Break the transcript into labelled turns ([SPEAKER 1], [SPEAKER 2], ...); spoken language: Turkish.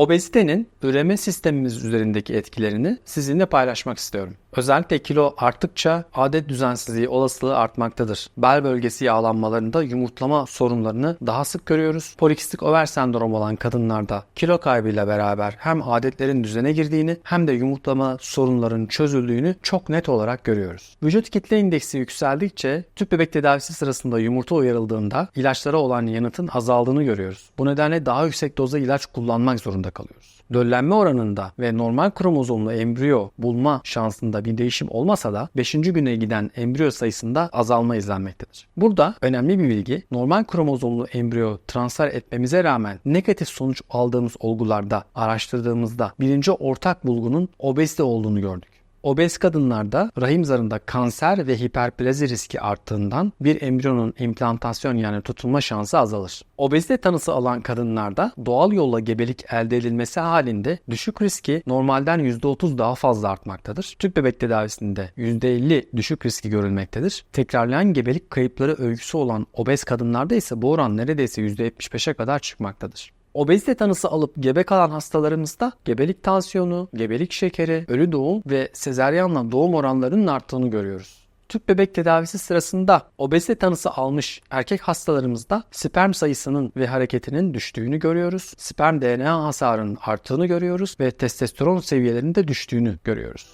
[SPEAKER 1] Obezitenin üreme sistemimiz üzerindeki etkilerini sizinle paylaşmak istiyorum. Özellikle kilo arttıkça adet düzensizliği olasılığı artmaktadır. Bel bölgesi yağlanmalarında yumurtlama sorunlarını daha sık görüyoruz. Polikistik over sendromu olan kadınlarda kilo kaybıyla beraber hem adetlerin düzene girdiğini hem de yumurtlama sorunlarının çözüldüğünü çok net olarak görüyoruz. Vücut kitle indeksi yükseldikçe tüp bebek tedavisi sırasında yumurta uyarıldığında ilaçlara olan yanıtın azaldığını görüyoruz. Bu nedenle daha yüksek dozda ilaç kullanmak zorunda kalıyoruz. Döllenme oranında ve normal kromozomlu embriyo bulma şansında bir değişim olmasa da 5. güne giden embriyo sayısında azalma izlenmektedir. Burada önemli bir bilgi normal kromozomlu embriyo transfer etmemize rağmen negatif sonuç aldığımız olgularda araştırdığımızda birinci ortak bulgunun obezite olduğunu gördük. Obez kadınlarda rahim zarında kanser ve hiperplazi riski arttığından bir embriyonun implantasyon yani tutulma şansı azalır. Obezite tanısı alan kadınlarda doğal yolla gebelik elde edilmesi halinde düşük riski normalden %30 daha fazla artmaktadır. Tüp bebek tedavisinde %50 düşük riski görülmektedir. Tekrarlayan gebelik kayıpları öyküsü olan obez kadınlarda ise bu oran neredeyse %75'e kadar çıkmaktadır. Obezite tanısı alıp gebe kalan hastalarımızda gebelik tansiyonu, gebelik şekeri, ölü doğum ve sezaryenle doğum oranlarının arttığını görüyoruz. Tüp bebek tedavisi sırasında obezite tanısı almış erkek hastalarımızda sperm sayısının ve hareketinin düştüğünü görüyoruz. Sperm DNA hasarının arttığını görüyoruz ve testosteron seviyelerinin de düştüğünü görüyoruz.